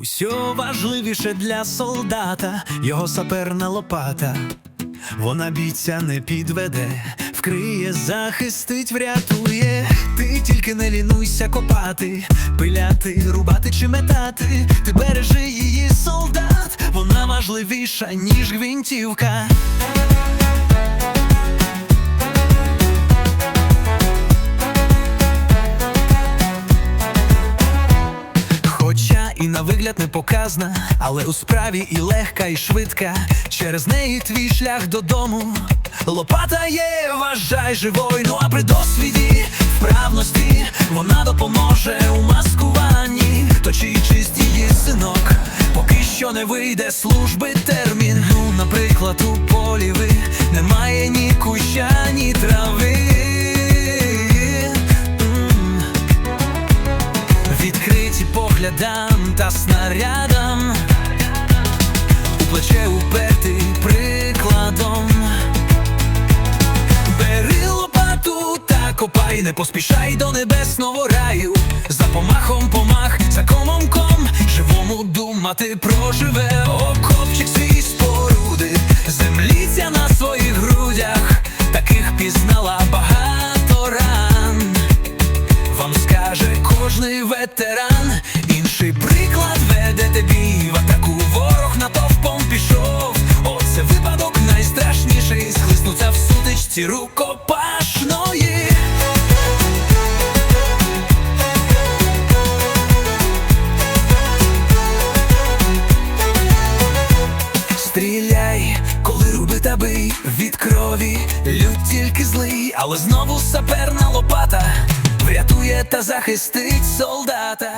Усьо важливіше для солдата, його саперна лопата. Вона бійця не підведе, вкриє, захистить, врятує. Ти тільки не лінуйся копати, пиляти, рубати чи метати. Ти бережи її, солдат, вона важливіша, ніж гвинтівка. І на вигляд не показна, але у справі і легка, і швидка. Через неї твій шлях додому. Лопата є, вважай живою, ну а при досвіді, вправності вона допоможе у маскуванні. Точи чисть її синок, поки що не вийде служби термін. Поглядам та снарядам У плече уперти прикладом. Бери лопату та копай, не поспішай до небесного раю. За помахом помах, за комом ком. Живому думати проживе. Окопчик свій споруди. Земліця на своїх грудях. Таких пізнала багато ран. Вам скаже кожний ветеран, в рукопашної. Стріляй, коли руби та бий від крові, лють тільки злий, але знову саперна лопата врятує та захистить солдата.